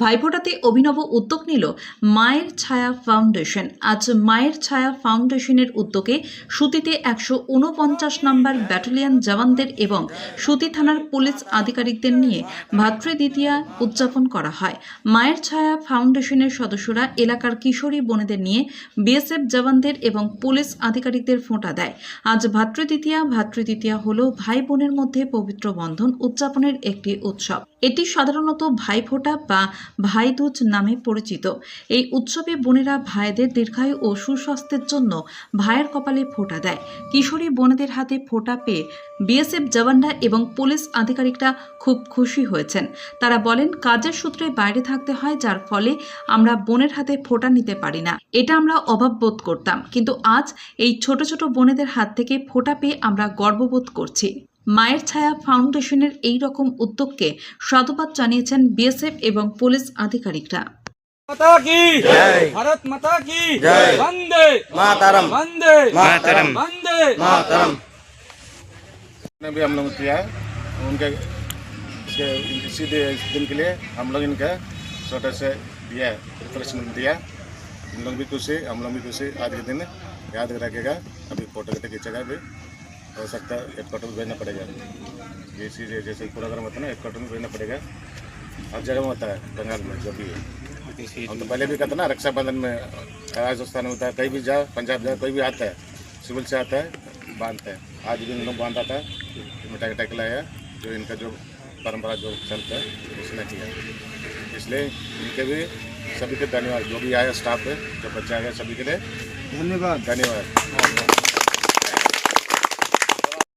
ভাইফোঁটাতে অভিনব উদ্যোগ নিল মায়ের ছায়া ফাউন্ডেশন। আজ মায়ের ছায়া ফাউন্ডেশনের উদ্যোগে সুতিতে একশো উনপঞ্চাশ নম্বর ব্যাটালিয়ন জওয়ানদের এবং সুতি থানার পুলিশ আধিকারিকদের নিয়ে ভাতৃদ্বিতীয়া উদযাপন করা হয়। মায়ের ছায়া ফাউন্ডেশনের সদস্যরা এলাকার কিশোরী বোনেদের নিয়ে বিএসএফ জওয়ানদের এবং পুলিশ আধিকারিকদের ফোঁটা দেয়। আজ ভাতৃদ্বিতীয়া ভাতৃদ্বিতীয়া হল ভাই বোনের মধ্যে পবিত্র বন্ধন উদযাপনের একটি উৎসব। এটি সাধারণত ভাইফোঁটা বা ভাইদুজ নামে পরিচিত। এই উৎসবে বোনেরা ভাইদের দীর্ঘায়ু ও সুস্বাস্থ্যের জন্য ভাইয়ের কপালে ফোঁটা দেয়। কিশোরী বোনেদের হাতে ফোঁটা পেয়ে বিএসএফ জওয়ানরা এবং পুলিশ আধিকারিকরা খুব খুশি হয়েছেন। তারা বলেন, কাজের সূত্রে বাইরে থাকতে হয়, যার ফলে আমরা বোনের হাতে ফোঁটা নিতে পারি না। এটা আমরা অভাব বোধ করতাম। কিন্তু আজ এই ছোট ছোট বোনেদের হাত থেকে ফোঁটা পেয়ে আমরা গর্ববোধ করছি। মায়ের ছায়া ফাউন্ডেশনের এই রকম উদ্যোগকে সাধুবাদ জানিয়েছেন বিএসএফ এবং পুলিশ আধিকারিকরা माता की जय। भारत माता की जय। वंदे मातरम वंदे मातरम वंदे मातरम ने भी हम लोग किया है उनके इसके इसी दि- दिन के लिए हम लोग इनका छोटे से दिया है रिफ्रेशमेंट दिया हम लोग भी खुशी हम लोग भी खुशी आज के दिन याद रखेगा अभी फोटो कितने खींचेगा अभी हो सकता है एक फ़ोटो भी भेजना पड़ेगा। जैसे जैसे प्रोग्राम होता है ना एक भी भेजना पड़ेगा। हर जगह में होता है बंगाल में जो भी है। हम तो पहले भी कहते ना रक्षाबंधन में राजस्थान में होता है कहीं भी जाओ पंजाब जाओ कोई भी आता है सिविल से आता है बांधते हैं। आज भी इन लोग बांधा था मिठाई मिठाई खिलाया जो इनका जो परंपरा जो चलता है उसने किया। इसलिए इनके भी सभी के धन्यवाद। जो भी आया स्टाफ है जो बच्चे आए सभी के लिए धन्यवाद। धन्यवाद।